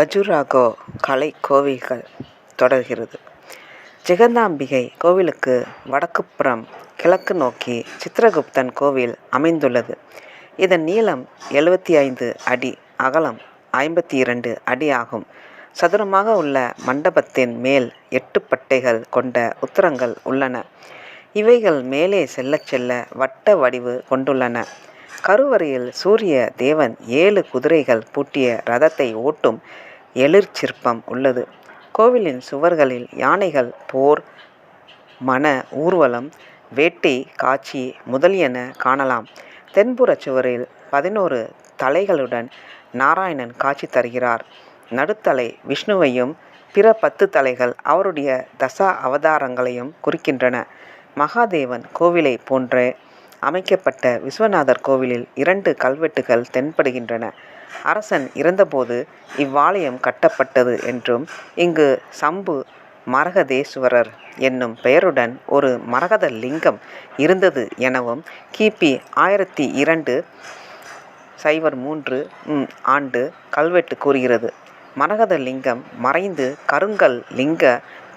கஜுராகோ கலை கோவில்கள் தொடர்கிறது. ஜெகதாம்பிகை கோவிலுக்கு வடக்குப்புறம் கிழக்கு நோக்கி சித்திரகுப்தன் கோவில் அமைந்துள்ளது. இதன் நீளம் எழுபத்தி ஐந்து அடி அகலம் ஐம்பத்தி இரண்டு அடி ஆகும். சதுரமாக உள்ள மண்டபத்தின் மேல் எட்டு பட்டைகள் கொண்ட உத்தரங்கள் உள்ளன. இவைகள் மேலே செல்லச் செல்ல வட்ட வடிவு கொண்டுள்ளன. கருவறையில் சூரிய தேவன் ஏழு குதிரைகள் பூட்டிய ரதத்தை ஓட்டும் எழிற்சிற்பம் உள்ளது. கோவிலின் சுவர்களில் யானைகள் போர் மன ஊர்வலம் வேட்டை காட்சி முதலியன காணலாம். தென்புறச் சுவரில் பதினோரு தலைகளுடன் நாராயணன் காட்சி தருகிறார். நடுத்தலை விஷ்ணுவையும் பிற பத்து தலைகள் அவருடைய தசா அவதாரங்களையும் குறிக்கின்றன. மகாதேவன் கோவிலை போன்று அமைக்கப்பட்ட விஸ்வநாதர் கோவிலில் இரண்டு கல்வெட்டுகள் தென்படுகின்றன. அரசன் இறந்தபோது இவ்வாலயம் கட்டப்பட்டது என்றும் இங்கு சம்பு மரகதேஸ்வரர் என்னும் பெயருடன் ஒரு மரகத லிங்கம் இருந்தது எனவும் கிபி ஆயிரத்தி இரண்டு சைவர் மூன்று ஆண்டு கல்வெட்டு கூறுகிறது. மரகத லிங்கம் மறைந்து கருங்கல் லிங்க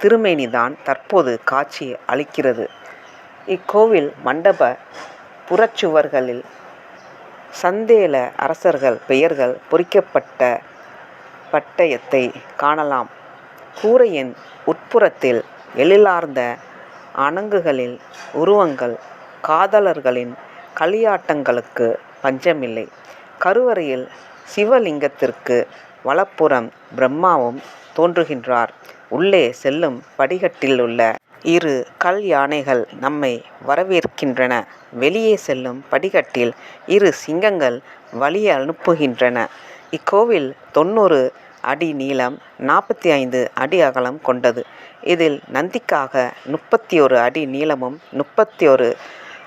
திருமேனிதான் தற்போது காட்சி அளிக்கிறது. இக்கோவில் மண்டப புறச்சுவர்களில் சந்தேல அரசர்கள் பெயர்கள் பொறிக்கப்பட்ட பட்டயத்தை காணலாம். கூரையின் உட்புறத்தில் எழிலார்ந்த அணங்குகளில் உருவங்கள் காதலர்களின் களியாட்டங்களுக்கு பஞ்சமில்லை. கருவறையில் சிவலிங்கத்திற்கு வலப்புறம் பிரம்மாவும் தோன்றுகின்றார். உள்ளே செல்லும் படிக்கட்டிலுள்ள இரு கல் யானைகள் நம்மை வரவேற்கின்றன. வெளியே செல்லும் படிக்கட்டில் இரு சிங்கங்கள் வழி அனுப்புகின்றன. இக்கோவில் தொண்ணூறு அடி நீளம் நாற்பத்தி ஐந்து அடி அகலம் கொண்டது. இதில் நந்திக்காக முப்பத்தி ஒரு அடி நீளமும் முப்பத்தி ஒரு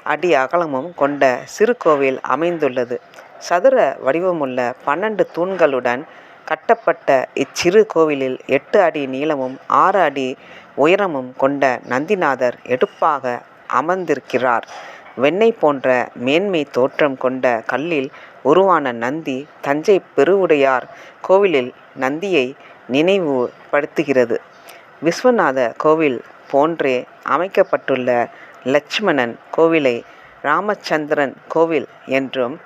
அடி அகலமும் கொண்ட சிறு கோவில் அமைந்துள்ளது. சதுர வடிவமுள்ள பன்னெண்டு தூண்களுடன் கட்டப்பட்ட இச்சிறு கோவிலில் எட்டு அடி நீளமும் ஆறு அடி உயரமும் கொண்ட நந்திநாதர் எடுப்பாக அமர்ந்திருக்கிறார். வெண்ணெய் போன்ற மேன்மை தோற்றம் கொண்ட கல்லில் உருவான நந்தி தஞ்சை பெருவுடையார் கோவிலில் நந்தியை நினைவு படுத்துகிறது விஸ்வநாத கோவில் போன்றே அமைக்கப்பட்டுள்ள லட்சுமணன் கோவிலை ராமச்சந்திரன் கோவில் என்றும்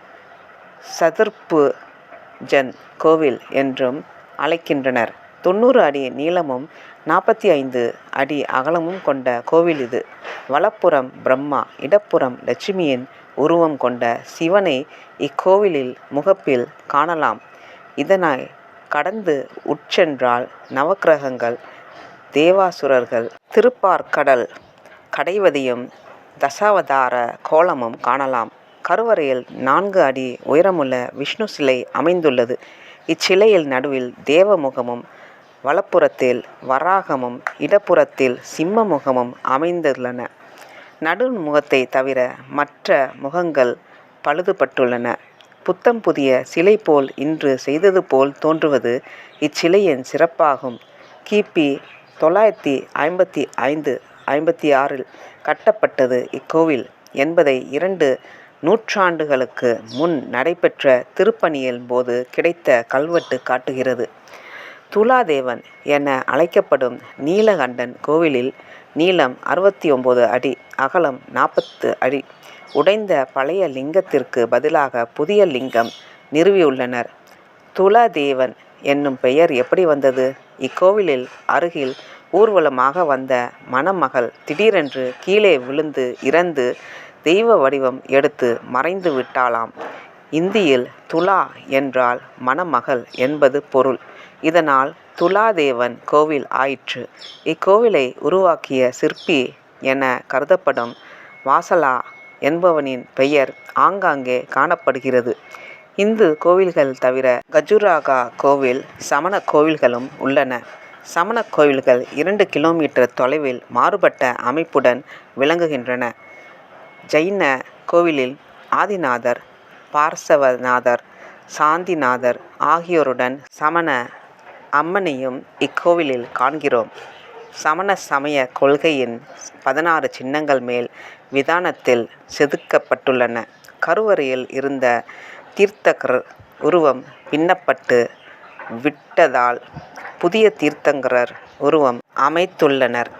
ஜன் கோவில் என்றும் அழைக்கின்றனர். தொண்ணூறு அடி நீளமும் நாற்பத்தி ஐந்து அடி அகலமும் கொண்ட கோவில் இது. வலப்புறம் பிரம்மா இடப்புறம் லட்சுமியின் உருவம் கொண்ட சிவனை இக்கோவிலில் முகப்பில் காணலாம். இதனால் கடந்து உட்சென்றால் நவக்கிரகங்கள் தேவாசுரர்கள் திருப்பார்கடல் கடைவதையும் தசாவதார கோலமும் காணலாம். கருவறையில் நான்கு அடி உயரமுள்ள விஷ்ணு சிலை அமைந்துள்ளது. இச்சிலையில் நடுவில் தேவ முகமும் வலப்புறத்தில் வராகமும் இடப்புறத்தில் சிம்ம முகமும் அமைந்துள்ளன. நடு முகத்தை தவிர மற்ற முகங்கள் பழுதுபட்டுள்ளன. புத்தம் புதிய சிலை போல் இன்று செய்தது போல் தோன்றுவது இச்சிலையின் சிறப்பாகும். கிபி தொள்ளாயிரத்தி ஐம்பத்தி ஐந்து ஐம்பத்தி ஆறில் கட்டப்பட்டது இக்கோவில். என்பதை இரண்டு நூற்றாண்டுகளுக்கு முன் நடைபெற்ற திருப்பணியின் போது கிடைத்த கல்வெட்டு காட்டுகிறது. துலாதேவன் என அழைக்கப்படும் நீலகண்டன் கோவிலில் நீளம் அறுபத்தி ஒம்பது அடி அகலம் நாற்பத்து அடி உடைந்த பழைய லிங்கத்திற்கு பதிலாக புதிய லிங்கம் நிறுவியுள்ளனர். துலாதேவன் என்னும் பெயர் எப்படி வந்தது? இக்கோவிலில் அருகில் ஊர்வலமாக வந்த மணமகள் திடீரென்று கீழே விழுந்து இறந்து தெய்வ வடிவம் எடுத்து மறைந்து விட்டாளாம். இந்தியில் துலா என்றால் மணமகள் என்பது பொருள். இதனால் துலாதேவன் கோவில் ஆயிற்று. இக்கோவிலை உருவாக்கிய சிற்பி என கருதப்படும் வாசலா என்பவனின் பெயர் ஆங்காங்கே காணப்படுகிறது. இந்து கோவில்கள் தவிர கஜுராகா கோவில் சமண கோவில்களும் உள்ளன. சமண கோவில்கள் இரண்டு கிலோமீட்டர் தொலைவில் மாறுபட்ட அமைப்புடன் விளங்குகின்றன. ஜைன கோவிலில் ஆதிநாதர் பார்சவநாதர் சாந்திநாதர் ஆகியோருடன் சமண அம்மனையும் இக்கோவிலில் காண்கிறோம் சமண சமய கொள்கையின் பதினாறு சின்னங்கள் மேல் விதானத்தில் செதுக்கப்பட்டுள்ளன கருவறையில் இருந்த தீர்த்தகர் உருவம் பின்னப்பட்டு விட்டதால் புதிய தீர்த்தங்கரர் உருவம் அமைத்துள்ளனர்.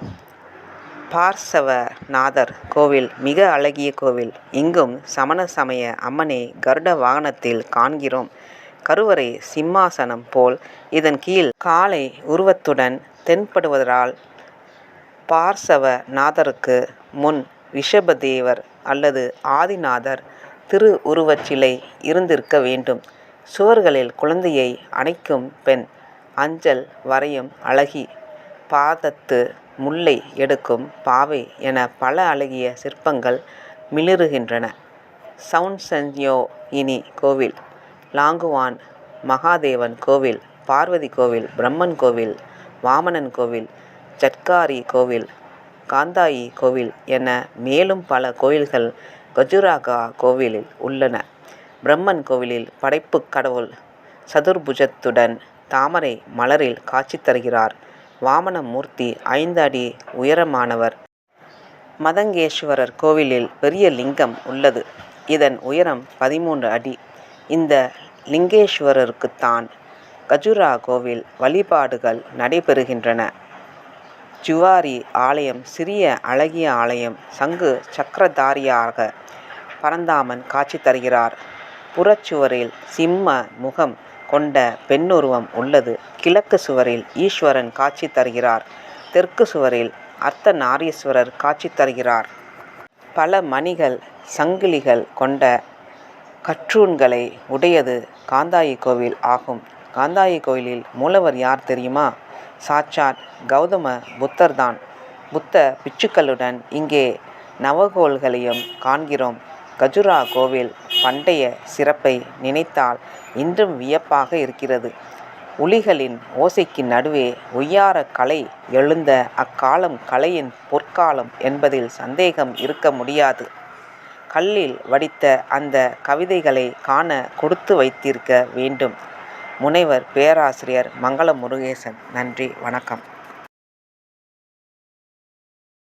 பார்சவநாதர் கோவில் மிக அழகிய கோவில். இங்கும் சமண சமய அம்மனை கருட வாகனத்தில் காண்கிறோம். கருவறை சிம்மாசனம் போல் இதன் கீழ் காளை உருவத்துடன் தென்படுவதால் பார்சவநாதருக்கு முன் ரிஷபதேவர் அல்லது ஆதிநாதர் திரு சிலை இருந்திருக்க வேண்டும். சுவர்களில் குழந்தையை அணைக்கும் பெண் அஞ்சல் வரையும் அழகி பாதத்து முல்லை எடுக்கும் பாவை என பல அழகிய சிற்பங்கள் மிளிருகின்றன. இனி கோவில் லாங்குவான் மகாதேவன் கோவில் பார்வதி கோவில் பிரம்மன் கோவில் வாமனன் கோவில் ஜட்காரி கோவில் காந்தாயி கோவில் என மேலும் பல கோவில்கள் கஜுராகா கோவிலில் உள்ளன. பிரம்மன் கோவிலில் படைப்புக் கடவுள் சதுர்புஜத்துடன் தாமரை மலரில் காட்சி தருகிறார். வாமன மூர்த்தி ஐந்து அடி உயரமானவர். மதங்கேஸ்வரர் கோவிலில் பெரிய லிங்கம் உள்ளது. இதன் உயரம் பதிமூன்று அடி. இந்த லிங்கேஸ்வரருக்குத்தான் கஜுராஹோவில் வழிபாடுகள் நடைபெறுகின்றன. ஜுவாரி ஆலயம் சிறிய அழகிய ஆலயம். சங்கு சக்கரதாரியாக பரந்தாமன் காட்சி தருகிறார். புறச்சுவரில் சிம்ம முகம் கொண்ட பெண்ணுருவம் உள்ளது. கிழக்கு சுவரில் ஈஸ்வரன் காட்சி தருகிறார். தெற்கு சுவரில் அர்த்தநாரீஸ்வரர் காட்சி தருகிறார். பல மணிகள் சங்கிலிகள் கொண்ட கற்றூண்களை உடையது காந்தாயி கோவில் ஆகும். காந்தாயி கோவிலில் மூலவர் யார் தெரியுமா? சாட்சாத் கௌதம புத்தர்தான். புத்த பிச்சுக்களுடன் இங்கே நவகோள்களையும் காண்கிறோம். கஜுரா கோவில் பண்டைய சிறப்பை நினைத்தால் இன்றும் வியப்பாக இருக்கிறது. உளிகளின் ஓசைக்கு நடுவே ஒய்யார கலை எழுந்த அக்காலம் கலையின் பொற்காலம் என்பதில் சந்தேகம் இருக்க முடியாது. கல்லில் வடித்த அந்த கவிதைகளை காண கொடுத்து வைத்திருக்க வேண்டும். முனைவர் பேராசிரியர் மங்களமுருகேசன் நன்றி வணக்கம்.